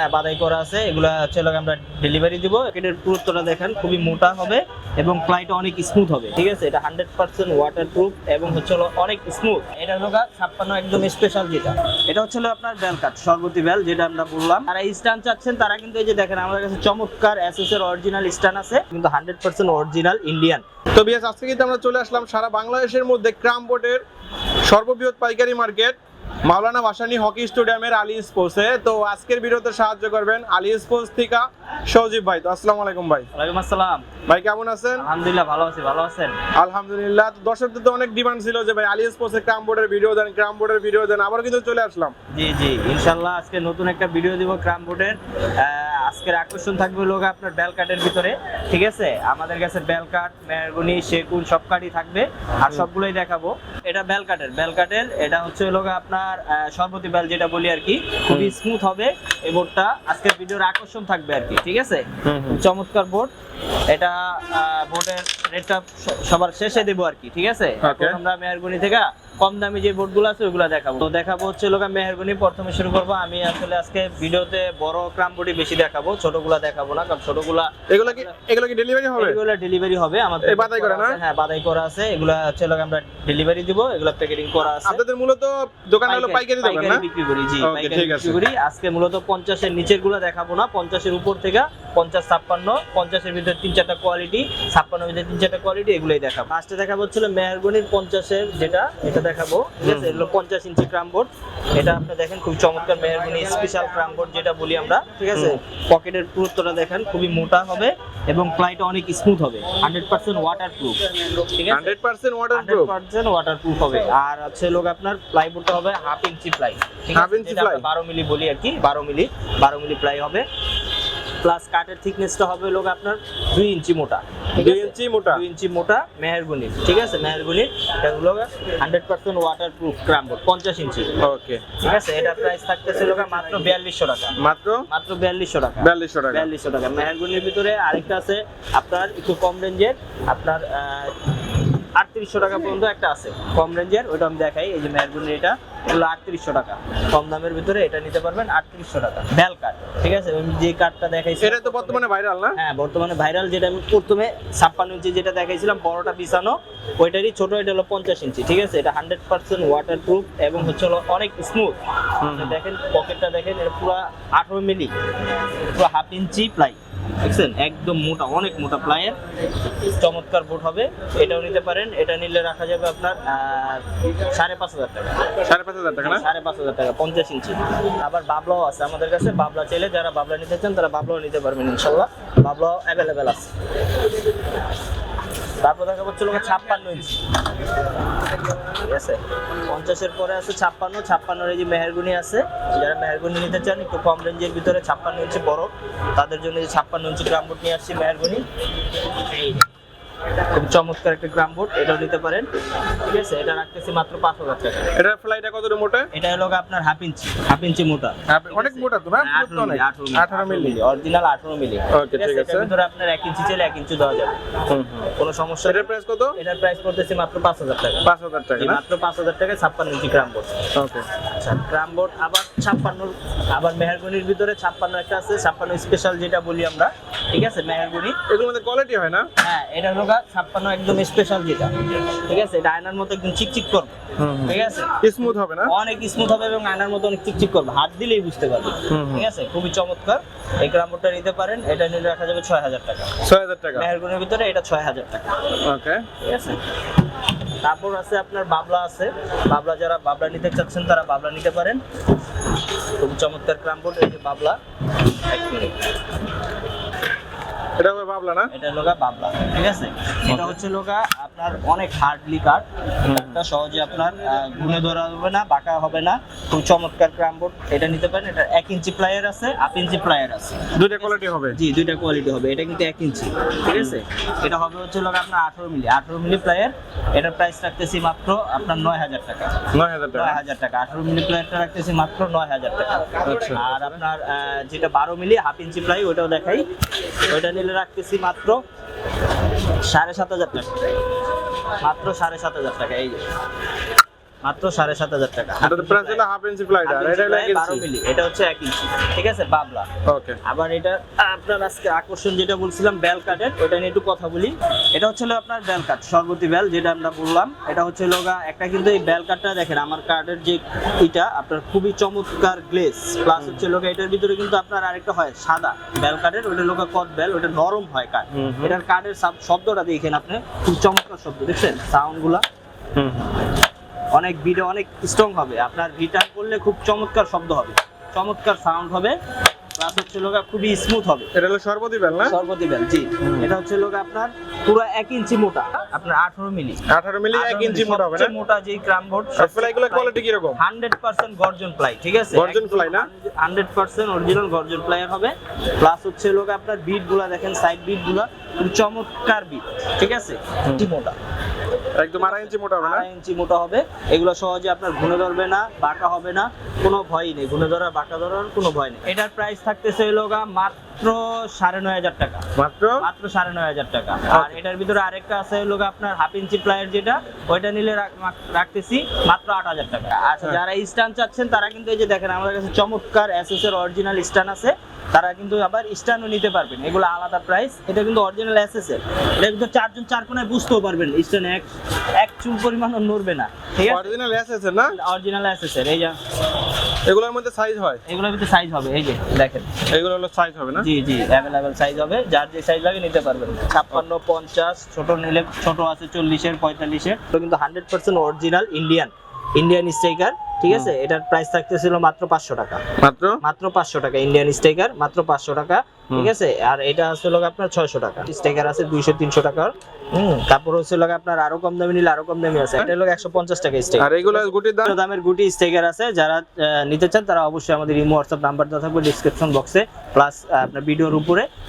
হ্যাঁ, বাদাই করা আছে। এগুলা হচ্ছে আমরা ডেলিভারি দিব। এটার পুরুত্বটা দেখেন খুবই মোটা হবে এবং প্লাইটা অনেক স্মুথ হবে ঠিক আছে? এটা হান্ড্রেড পার্সেন্ট ওয়াটার প্রুফ এবং হচ্ছে হলো অনেক স্মুথ এটা হলো ছাপ্পান্ন একদম স্পেশাল যেটা। এটা হচ্ছে আপনার বেল কাট সর্বতি বেল যেটা আমরা বললাম। যারা স্টান চাচ্ছেন তারা কিন্তু এই যে দেখেন আমাদের কাছে চমৎকার এসএস এর অরিজিনাল স্টান আছে কিন্তু হান্ড্রেড পার্সেন্ট অরিজিনাল ইন্ডিয়ান তো বিয়াস আজকে কিন্তু আমরা চলে আসলাম সারা বাংলাদেশের মধ্যে ক্রাম বোর্ডের সর্ববৃহৎ পাইকারি মার্কেট। মাওলানা ভাসানী হকি স্টেডিয়ামের আলী স্পোর্টসে। তো আজকের ভিডিওতে সাহায্য করবেন আলী স্পোর্টস থেকে সজীব ভাই। তো আসসালামু আলাইকুম ভাই। ওয়ালাইকুম আসসালাম। ভাই কেমন আছেন? আলহামদুলিল্লাহ ভালো আছি ভালো আছেন? আলহামদুলিল্লাহ। তো দর্শকদের তো অনেক ডিমান্ড ছিল যে ভাই আলী স্পোর্টসের ক্রাম বোর্ডের ভিডিও দেন ক্রাম বোর্ডের ভিডিও দেন। আবার কিন্তু চলে আসলাম। জি জি। ইনশাল্লাহ আজকে নতুন একটা ভিডিও দিব ক্রাম বোর্ডের। আজকের আকর্ষণ থাকবে লোক আপনার বেল কাটের ভিতরে ঠিক আছে? আমাদের কাছে বেল কাট মেহরগুনি সব কাঠই থাকবে। আর সবগুলোই দেখাবো। এটা বেল কাটের বেল কাটের এটা হচ্ছে হলো আপনার সর্বতি বেল যেটা বলি আর কি। খুবই স্মুথ হবে এই বোর্ডটা। আজকের ভিডিওর আকর্ষণ থাকবে আর কি ঠিক আছে? চমৎকার বোর্ড। এটা বোর্ডের রেটটা সবার শেষে দেবো আর কি ঠিক আছে? আমরা মেয়ারগুনি থেকে কম দামি যে বোর্ডগুলো আছে ওগুলো দেখাবো। তো দেখাবো হচ্ছে লোক মেহরগুনি। প্রথমে শুরু করব। আমি আসলে আজকে ভিডিওতে বড় ক্রাম বোর্ডই বেশি দেখাবো। ছোটগুলা দেখাবো না কারণ ছোটগুলা এগুলো কি এগুলো কি ডেলিভারি হবে? এগুলো ডেলিভারি হবে। আমাদের বাদাই করা না? হ্যাঁ বাদাই করা আছে। এগুলো হচ্ছে লোক আমরা ডেলিভারি দিব। এগুলো প্যাকেটিং করা আছে। আপনাদের মূলত দোকান হলো পাইকারি দোকান না? বিক্রি করি জি পাইকারি বিক্রি করি। আজকে মূলত পঞ্চাশের নিচেরগুলো দেখাবো না। পঞ্চাশের উপর থেকে পঞ্চাশ ছাপ্পান্ন পঞ্চাশের ভিতরে তিন চারটা কোয়ালিটি ছাপ্পান্নের ভিতরে তিন চারটা কোয়ালিটি এগুলোই দেখাবো। ফার্স্টে দেখাবো হচ্ছিল মেহরগনির পঞ্চাশের যেটা এটা দেখাবো ঠিক আছে? এগুলো পঞ্চাশ ইঞ্চি ক্রাম বোর্ড। এটা আপনি দেখেন খুব চমৎকার মেহরগনি স্পেশাল ক্রাম বোর্ড যেটা বলি আমরা ঠিক আছে? পকেটের পুরুত্বটা দেখেন খুবই মোটা হবে এবং প্লাইটা অনেক স্মুথ হবে। হান্ড্রেড পার্সেন্ট ওয়াটার প্রুফ ঠিক আছে? Hundred percent water proof percent water proof হবে। আর হচ্ছে লোক আপনার প্লাইবোর্ডটা হবে half inch ply Half inch ply? বারো মিলি বলি আর কি বারো মিলি বারো মিলি প্লাই হবে। প্লাস কাঠের থিকনেসটা হবে লোক আপনার দুই ইঞ্চি মোটা। দুই ইঞ্চি মোটা? দুই ইঞ্চি মোটা মেহেরগুনির ঠিক আছে? মেহেরগুনির এগুলো হান্ড্রেড পার্সেন্ট ওয়াটার প্রুফ ক্রামবোর্ড পঞ্চাশ ইঞ্চি। ওকে ঠিক আছে? এটা প্রাইস থাকতেছে লোক মাত্র বিয়াল্লিশশো টাকা। মাত্র? মাত্র বিয়াল্লিশশো টাকা। বিয়াল্লিশশো টাকা। বিয়াল্লিশশো টাকা। মেহেরগুনির ভিতরে আরেকটা আছে আপনার একটু কম রেঞ্জের আপনার আটত্রিশশো টাকা পর্যন্ত একটা আছে। কম রেঞ্জের ওইটা আমি দেখাই এই যে মেহেরগুনি এটা এগুলো আটত্রিশশো টাকা। কম দামের ভিতরে এটা নিতে পারবেন আটত্রিশশো টাকা। বেল কাঠ ঠিক আছে? আমি যে কাঠটা দেখাইছি এটা তো বর্তমানে ভাইরাল না? হ্যাঁ বর্তমানে ভাইরাল যেটা আমি প্রথমে ছাপ্পান্ন ইঞ্চি যেটা দেখাইছিলাম বড়টা বিছানো ওইটারই ছোট এটা হলো পঞ্চাশ ইঞ্চি ঠিক আছে? এটা হান্ড্রেড পার্সেন্ট ওয়াটার প্রুফ এবং হচ্ছে হলো অনেক স্মুথ দেখেন পকেটটা দেখেন এটা পুরো আঠারো মিলি পুরো হাফ ইঞ্চি প্লাই দেখছেন? একদম মোটা অনেক মোটা প্লায়ের চমৎকার বোট হবে। এটাও নিতে পারেন। এটা নিলে রাখা যাবে আপনার সাড়ে পাঁচ হাজার টাকা। সাড়ে পাঁচ হাজার টাকা সাড়ে পাঁচ হাজার টাকা পঞ্চাশ ইঞ্চি। আবার বাবলাও আছে আমাদের কাছে। বাবলা চাইলে যারা বাবলা নিতে চান তারা বাবলাও নিতে পারবেন ইনশাল্লাহ। বাবলাও অ্যাভেলেবেল আছে। তারপর দেখা যাচ্ছে লোক ছাপ্পান্ন ইঞ্চি ঠিক আছে পঞ্চাশের পরে আছে ছাপ্পান্ন, ছাপ্পান্নর এই যে মেহেরগুনি আছে, যারা মেহেরগুনি নিতে চান, একটু কম রেঞ্জের ভিতরে ছাপ্পান্ন ইঞ্চি বড় তাদের জন্য যে ছাপ্পান্ন ইঞ্চি গ্রামবোর্ড নিয়ে আসছি মেহেরগুনি এই। খুব চমৎকার একটা গ্রামবোর্ড এটাও নিতে পারেন। ঠিক আছে? এটা রাখতেছি মাত্র পাঁচ হাজার টাকা। এটা ফ্লাইটা কত মোটা? এটা হলো আপনার হাফ ইঞ্চি হাফ ইঞ্চি মোটা। অনেক মোটা তো না আঠারো মিলি আঠারো মিলি অরিজিনাল আঠারো মিলি। Okay, ঠিক আছে। ভিতরে আপনার এক ইঞ্চি চাইলে এক ইঞ্চি দেওয়া যাবে। কোনো সমস্যা এটার প্রাইস কত? এটার প্রাইস পড়তেছে মাত্র পাঁচ হাজার টাকা। পাঁচ হাজার টাকা মাত্র পাঁচ হাজার টাকা ছাপ্পান্ন ইঞ্চি গ্রাম বোর্ড। ওকে আচ্ছা গ্রাম বোর্ড আবার ছাপ্পান্ন আবার মেহেরগুনির ভিতরে ছাপ্পান্ন একটা আছে। ছাপ্পান্ন স্পেশাল যেটা বলি আমরা ঠিক আছে মেহেরগুনি এগুলোর মধ্যে কোয়ালিটি হয় না? হ্যাঁ এটা হলো ছাপ্পান্ন একদম স্পেশাল যেটা। ঠিক আছে এটা আয়নার মতো একদম চিকচিক করবে। ঠিক আছে? স্মুথ হবে না? অনেক স্মুথ হবে এবং আয়নার মতো অনেক চিকচিক করবে। হাত দিলেই বুঝতে পারবে। ঠিক আছে খুবই চমৎকার। এই গ্রামবোর্ডটা নিতে পারেন এটা নিলে রাখা যাবে ছয় হাজার টাকা। ছয় হাজার টাকা। মেহেরগুনের ভিতরে এটা ছয় হাজার টাকা। ওকে। ঠিক আছে? তারপর আছে আপনার বাবলা আছে। বাবলা যারা বাবলা নিতে চাচ্ছেন তারা বাবলা নিতে পারেন। খুব চমৎকার ক্রামবোর্ড এই যে বাবলা। এক মিনিট। এটা হবে বাবলা না? এটা লোগা বাবলা ঠিক আছে? এটা হচ্ছে লোগা আপনার অনেক হার্ডলি কাঠ। এটা সহজে আপনার গুনে ধরা হবে না বাঁকা হবে না। খুব চমৎকার ক্রামবোর্ড এটা নিতে পারেন। এটা এক ইঞ্চি প্লায়ার আছে হাফ ইঞ্চি প্লায়ার আছে। দুইটা কোয়ালিটি হবে? জি দুইটা কোয়ালিটি হবে। এটা কিন্তু এক ইঞ্চি ঠিক আছে? এটা হবে হচ্ছে লোক আপনার আঠারো মিলি। আঠারো মিলি প্লায়ার এটার প্রাইস রাখতেছি মাত্র আপনার নয় হাজার টাকা। নয় হাজার টাকা? নয় হাজার টাকা। আঠারো মিলি প্লায়ারটা রাখতেছি মাত্র নয় হাজার টাকা। আচ্ছা। আর আপনার যেটা বারো মিলি হাফ ইঞ্চি প্লাই ওটাও দেখাই। ওইটা নিলে রাখতেছি মাত্র সাড়ে সাত হাজার টাকা। মাত্র সাড়ে সাত হাজার টাকা এই যে। মাত্র সাড়ে সাত হাজার টাকা। হাফ ইঞ্চি ফ্লাইট এটা হচ্ছে এক ইঞ্চি ঠিক আছে? বাবলা। ওকে আবার এটা আপনার আজকে আকর্ষণ যেটা বলছিলাম বেল কাটের ওটা নিয়ে একটু কথা বলি। এটা হচ্ছে আপনার বেল কাট সর্বতি বেল যেটা আমরা বললাম। এটা হচ্ছে লগা একটা কিন্তু এই বেল কাটটা দেখেন আমার কার্ডের যে এটা আপনার খুবই চমৎকার গ্লেস প্লাস হচ্ছে লোকা এটার ভিতরে কিন্তু আপনার আরেকটা হয় সাদা বেল কাটের ওটা লোকা কট বেল ওটা নরম হয় কাঠ। এটার কার্ডের শব্দটা দেখেন আপনি খুব চমৎকার শব্দ দেখছেন? সাউন্ডগুলা। হুম। অনেক ভিডিও অনেক স্ট্রং হবে। আপনার রিটার্ন করলে খুব চমৎকার শব্দ হবে। চমৎকার সাউন্ড হবে। প্লাস হচ্ছে লোকা খুবই স্মুথ হবে। এটা হলো সর্বতি বেল না? সর্বতি বেল জি এটা হচ্ছে লোকা আপনার পুরো এক ইঞ্চি মোটা। আপনার আঠারো মিলি। আঠারো মিলি এক ইঞ্চি মোটা হবে না? মোটা যে ক্রাম বোর্ড আর ফ্লাইগুলো কোয়ালিটি কীরকম? হান্ড্রেড পার্সেন্ট গর্জন প্লাই ঠিক আছে? গর্জন ply না? হান্ড্রেড পার্সেন্ট অরিজিনাল গর্জন প্লাইয়ার হবে। প্লাস হচ্ছে লোক আপনার বিটগুলা দেখেন সাইড বিটগুলা খুব চমৎকার বিট ঠিক আছে? কি মোটা। একদম আড়াই ইঞ্চি মোটা হবে আড়াই ইঞ্চি মোটা হবে। এগুলো সহজে আপনার ঘুনে ধরবে না বাঁকা হবে না কোনো ভয়ই নেই। ঘুনে ধরা বাঁকা ধরার কোনো ভয় নেই। এটার প্রাইস থাকতেছে হলো মাত্র সাড়ে নয় হাজার টাকা। মাত্র? মাত্র সাড়ে নয় হাজার টাকা। আর এটার ভিতরে আরেকটা আছে হলো আপনার হাফ ইঞ্চি প্লায়ের যেটা ওইটা নিলে রাখতেছি মাত্র আট হাজার টাকা। আচ্ছা হ্যাঁ। যারা স্ট্যান্ড চাচ্ছেন তারা কিন্তু এই যে দেখেন আমাদের কাছে চমৎকার এসএস এর অরিজিনাল স্ট্যান্ড আছে। তারা কিন্তু আবার স্ট্যান্ডও নিতে পারবেন। এগুলো আলাদা প্রাইস এটা কিন্তু অরিজিনাল এসএস এর এটা কিন্তু চারজন চার কোনায় বুঝতেও পারবেন স্ট্যান্ড এক এক চুল পরিমাণও নড়বে না। ঠিক আছে? অরিজিনাল এস আছে না? অরিজিনাল এসএস এর এই যে। এগুলোর মধ্যে সাইজ হয়? এগুলোর ভিতরে সাইজ হবে এই যে দেখেন। এগুলো হলো সাইজ হবে না? জি জি অ্যাভেলেবেল সাইজ হবে। যার যে সাইজ লাগে নিতে পারবেন। ছাপ্পান্ন পঞ্চাশ ছোট নিলে ছোট আছে চল্লিশের পঁয়তাল্লিশের। তো কিন্তু hundred percent original Indian Indian striker ঠিক আছে? এটার প্রাইস থাকতেছিল মাত্র পাঁচশো টাকা। মাত্র? মাত্র পাঁচশো টাকা ইন্ডিয়ান স্ট্রাইকার মাত্র পাঁচশো টাকা ঠিক আছে? আর এটা হচ্ছে লোক আপনার ছয়শো টাকা। স্ট্রাইকার আছে দুইশো তিনশো টাকার তারপর হচ্ছে লোক আপনার আরও কম দামি নিলে আরও কম দামি আছে। এটা লোক একশো পঞ্চাশ টাকা আর এগুলো দামের গুটি স্টেকার আছে। যারা নিতে চান তারা অবশ্যই আমাদের ইমো হোয়াটসঅ্যাপ নাম্বার দেওয়া থাকবে ডিসক্রিপশন বক্সে প্লাস আপনার ভিডিওর উপরে।